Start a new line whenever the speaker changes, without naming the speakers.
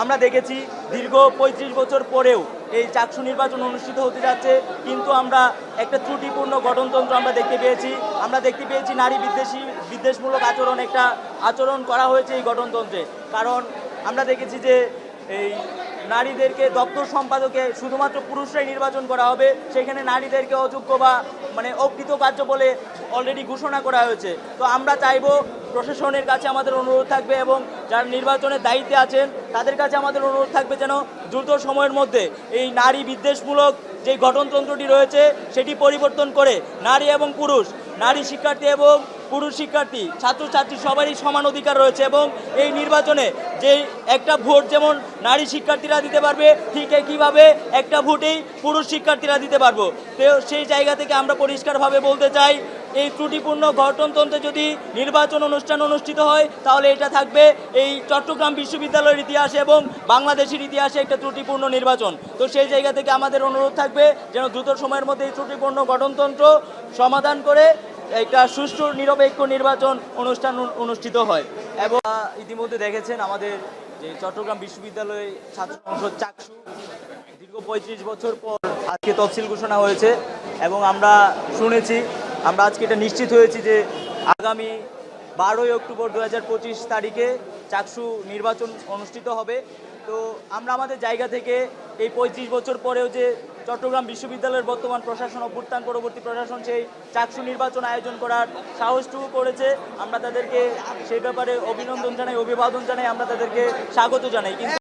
আমরা দেখেছি দীর্ঘ পঁয়ত্রিশ বছর পরেও এই চাকসু নির্বাচন অনুষ্ঠিত হতে যাচ্ছে, কিন্তু আমরা একটা ত্রুটিপূর্ণ গঠনতন্ত্র আমরা দেখতে পেয়েছি। আমরা দেখতে পেয়েছি নারী বিদ্বেষী, বিদ্বেষমূলক আচরণ একটা আচরণ করা হয়েছে এই গঠনতন্ত্রে। কারণ আমরা দেখেছি যে এই নারীদেরকে দপ্তর সম্পাদকে শুধুমাত্র পুরুষরাই নির্বাচন করা হবে, সেখানে নারীদেরকে অযোগ্য বা মানে অকৃতকার্য বলে অলরেডি ঘোষণা করা হয়েছে। তো আমরা চাইব প্রশাসনের কাছে আমাদের অনুরোধ থাকবে এবং যারা নির্বাচনের দায়িত্বে আছেন, তাদের কাছে আমাদের অনুরোধ থাকবে যেন দ্রুত সময়ের মধ্যে এই নারী বিদ্বেষমূলক যে গঠনতন্ত্রটি রয়েছে, সেটি পরিবর্তন করে নারী এবং পুরুষ, নারী শিক্ষার্থী এবং পুরুষ শিক্ষার্থী, ছাত্রছাত্রী সবারই সমান অধিকার রয়েছে এবং এই নির্বাচনে যে একটা ভোট যেমন নারী শিক্ষার্থীরা দিতে পারবে, ঠিক একইভাবে একটা ভোটেই পুরুষ শিক্ষার্থীরা দিতে পারব। তো সেই জায়গা থেকে আমরা পরিষ্কারভাবে বলতে চাই এই ত্রুটিপূর্ণ গঠনতন্ত্রে যদি নির্বাচন অনুষ্ঠান অনুষ্ঠিত হয়, তাহলে এটা থাকবে এই চট্টগ্রাম বিশ্ববিদ্যালয়ের ইতিহাসে এবং বাংলাদেশের ইতিহাসে একটা ত্রুটিপূর্ণ নির্বাচন। তো সেই জায়গা থেকে আমাদের অনুরোধ থাকবে যেন দ্রুত সময়ের মধ্যে এই ত্রুটিপূর্ণ গঠনতন্ত্র সমাধান করে একটা সুষ্ঠু, নিরপেক্ষ নির্বাচন অনুষ্ঠান অনুষ্ঠিত হয়। এবং ইতিমধ্যে দেখেছেন আমাদের যে চট্টগ্রাম বিশ্ববিদ্যালয়ে ছাত্র সংসদ চাকসু। দীর্ঘ পঁয়ত্রিশ বছর পর আজকে তফসিল ঘোষণা হয়েছে এবং আমরা শুনেছি আমরা আজকে এটা নিশ্চিত হয়েছি যে আগামী বারোই অক্টোবর দু হাজার পঁচিশ তারিখে চাকসু নির্বাচন অনুষ্ঠিত হবে। তো আমরা আমাদের জায়গা থেকে এই পঁয়ত্রিশ বছর পরেও যে চট্টগ্রাম বিশ্ববিদ্যালয়ের বর্তমান প্রশাসন, অভ্যুত্থান পরবর্তী প্রশাসন সেই চাকসু নির্বাচন আয়োজন করার সাহসটুকু করেছে। আমরা তাদেরকে সেই ব্যাপারে অভিনন্দন জানাই, অভিবাদন জানাই, আমরা তাদেরকে স্বাগত জানাই। কিন্তু